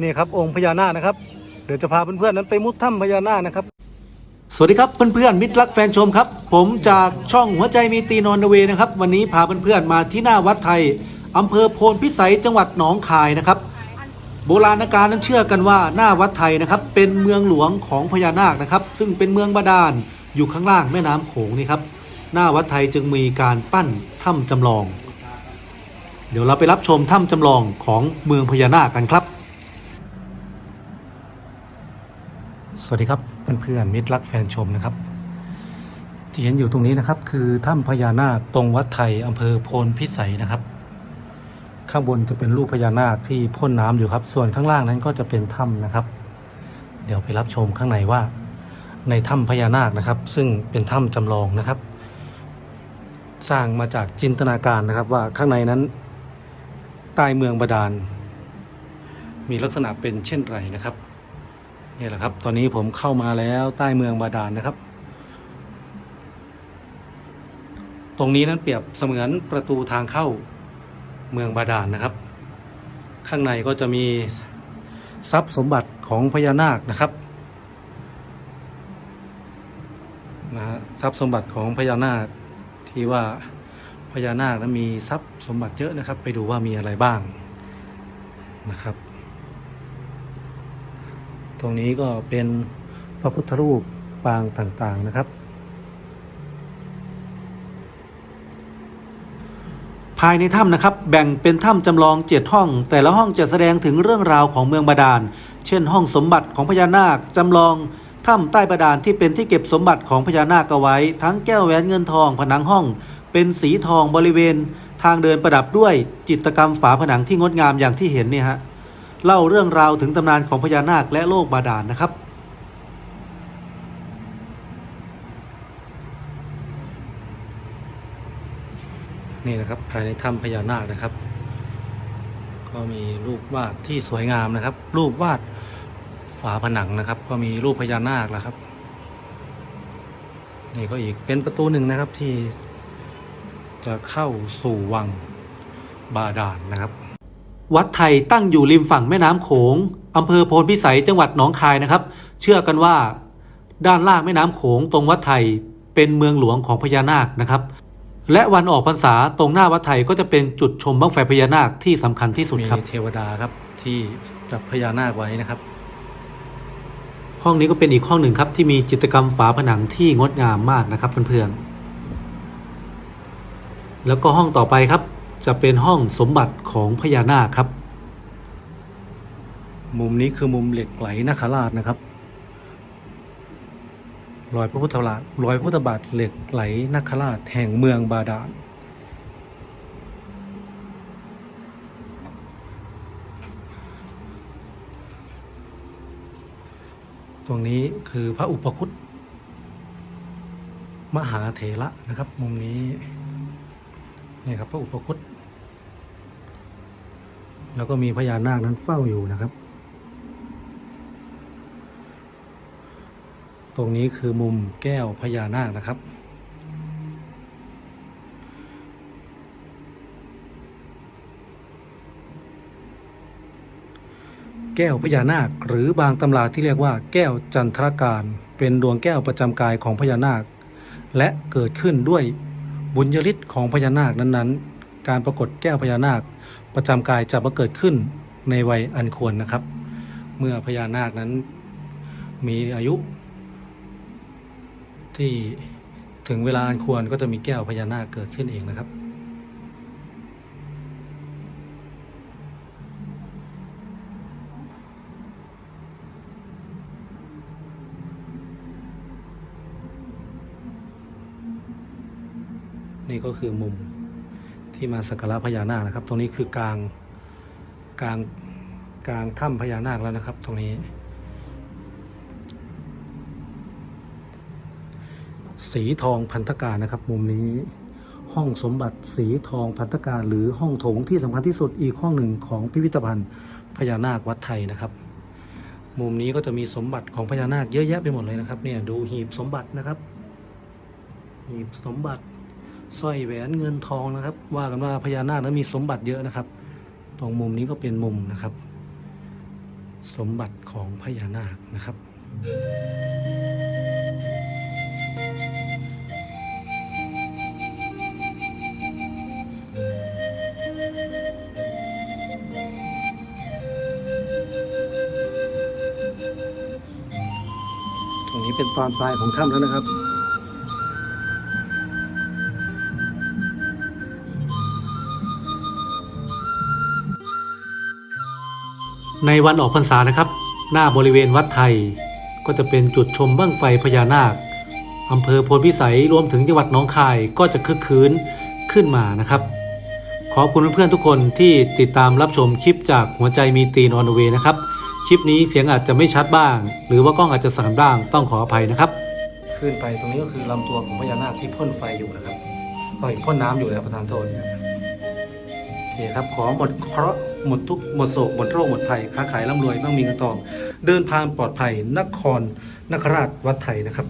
นี่ครับองค์พญานาคนะครับ เดี๋ยวจะพาเพื่อนๆนั้นไปมุดถ้ำพญานาคนะครับ สวัสดีครับเพื่อนๆมิตรรักแฟนชมครับ ผมจากช่องหัวใจมีตีนอนเวนะครับ วันนี้พาเพื่อนๆมาที่หน้าวัดไทยอำเภอโพนพิสัยจังหวัดหนองคายนะครับ โบราณกาลนั้นเชื่อกันว่าหน้าวัดไทยนะครับ เป็นเมืองหลวงของพญานาคนะครับ ซึ่งเป็นเมืองบาดาลอยู่ข้างล่างแม่น้ำโขงนี่ครับหน้าวัดไทยจึงมีการปั้นถ้ำจำลอง เดี๋ยวเราไปรับชมถ้ำจำลองของเมืองพญานาคกันครับ วัสดีครับเพื่อนๆมิตรรักแฟนชมนะครับ ที่เห็นอยู่ตรงนี้นะครับ คือถ้ำพญานาคตรงวัดไทยอำเภอโพนพิสัยนะครับ ข้างบนจะเป็นรูปพญานาคที่พ่นน้ำอยู่ครับ ส่วนข้างล่างนั้นก็จะเป็นถ้ำนะครับ เดี๋ยวไปรับชมข้างในว่า ในถ้ำพญานาคนะครับ ซึ่งเป็นถ้ำจำลองนะครับ สร้างมาจากจินตนาการนะครับว่าข้างในนั้นใต้เมืองบาดาลมีลักษณะเป็นเช่นไรนะครับ นี่แหละครับ ตอนนี้ผมเข้ามาแล้วใต้เมืองบาดาลนะครับ ตรงนี้นั้นเปรียบเสมือนประตูทางเข้าเมืองบาดาลนะครับ ข้างในก็จะมีทรัพย์สมบัติของพญานาคนะครับนะฮะทรัพย์สมบัติของพญานาคที่ว่าพญานาคนั้นมีทรัพย์สมบัติเยอะนะครับ ไปดูว่ามีอะไรบ้างนะครับ ตรงนี้ก็เป็นพระพุทธรูปปางต่างๆนะครับ ภายในถ้ำนะครับ แบ่งเป็นถ้ำจำลองเจ็ดห้อง แต่ละห้องจะแสดงถึงเรื่องราวของเมืองบาดาล เช่น ห้องสมบัติของพญานาคจำลองถ้ำใต้บาดาลที่เป็นที่เก็บสมบัติของพญานาคเอาไว้ ทั้งแก้วแหวนเงินทองผนังห้อง เป็นสีทองบริเวณ ทางเดินประดับด้วยจิตรกรรมฝาผนังที่งดงามอย่างที่เห็นเนี่ยฮะ เล่าเรื่องราวถึงตำนานของพญานาคและโลกบาดาลนะครับ นี่นะครับภายในถ้ำพญานาคนะครับ ก็มีรูปวาดที่สวยงามนะครับ รูปวาดฝาผนังนะครับ ก็มีรูปพญานาคแล้วครับนี่ก็อีกเป็นประตูหนึ่งนะครับที่จะเข้าสู่วังบาดาลนะครับ วัดไทยตั้งอยู่ริมฝั่งแม่น้ำโขงอำเภอโพนพิสัยจังหวัดหนองคายนะครับ เชื่อกันว่า ด้านล่างแม่น้ำโขงตรงวัดไทยเป็นเมืองหลวงของพญานาคนะครับ และวันออกพรรษาตรงหน้าวัดไทยก็จะเป็นจุดชมบั้งไฟพญานาคที่สำคัญที่สุดครับมีเทวดาครับที่จับพญานาคไว้นะครับ ห้องนี้ก็เป็นอีกห้องหนึ่งครับ ที่มีจิตรกรรมฝาผนังที่งดงามมากนะครับเพื่อนๆแล้วก็ห้องต่อไปครับ จะเป็นห้องสมบัติของพญานาคครับ มุมนี้คือมุมเหล็กไหลนาคราชนะครับ รอยพระพุทธบาทรอยพระพุทธบาทเหล็กไหลนาคราชแห่งเมืองบาดาลตรงนี้คือพระอุปคุตมหาเถระนะครับ มุมนี้ นี่ครับพระอุปคุตแล้วก็มีพญานาคนั้นเฝ้าอยู่นะครับ ตรงนี้คือมุมแก้วพญานาคนะครับ แก้วพญานาค หรือบางตำราที่เรียกว่า แก้วจันทรการ เป็นดวงแก้วประจำกายของพญานาค และเกิดขึ้นด้วย บุญยฤทธิ์ของพญานาคนั้นๆ การปรากฏแก้วพญานาคประจำกายจะมาเกิดขึ้นในวัยอันควรนะครับ เมื่อพญานาคนั้นมีอายุ ที่ถึงเวลาอันควรก็จะมีแก้วพญานาคเกิดขึ้นเองนะครับ นี่ก็คือมุมที่มาสักการะพญานาคนะครับ ตรงนี้คือกลางกลางกลางถ้ำพญานาคแล้วนะครับ ตรงนี้ สีทองพันธการนะครับ มุมนี้ห้องสมบัติสีทองพันธการหรือห้องโถงที่สำคัญที่สุดอีกห้องหนึ่งของพิพิธภัณฑ์พญานาควัดไทยนะครับ มุมนี้ก็จะมีสมบัติของพญานาคเยอะแยะไปหมดเลยนะครับเนี่ยดูหีบสมบัตินะครับ หีบสมบัติ สร้อยแหวนเงินทองนะครับ ว่ากันว่าพญานาคนั้นมีสมบัติเยอะนะครับ ตรงมุมนี้ก็เป็นมุมนะครับ สมบัติของพญานาคนะครับตรงนี้เป็นตอนปลายของถ้ำแล้วนะครับ ในวันออกพรรษานะครับ หน้าบริเวณวัดไทย ก็จะเป็นจุดชมบั้งไฟพญานาคอำเภอโพนพิสัยรวมถึงจังหวัดหน้องคายก็จะคึกคืนขึ้นมานะครับ ขอบคุณเพื่อนๆทุกคนที่ติดตามรับชมคลิปจากหัวใจมีตีนออนเวนะครับ คลิปนี้เสียงอาจจะไม่ชัดบ้าง หรือว่ากล้องอาจจะสั่นบ้างต้องขออภัยนะครับ ขึ้นไปตรงนี้ก็คือลำตัวของพญานาคที่พ่นไฟอยู่นะครับต่อยพ่นน้ำอยู่แล้วประธานโทษเนี่ยโอเคครับขอหมดเคราะห์ หมดทุกหมดโศกหมดโรคหมดภัยค้าขายร่ำรวยมั่งมีเงินทอง เดินทางปลอดภัยนครนคราชวัดไทยนะครับ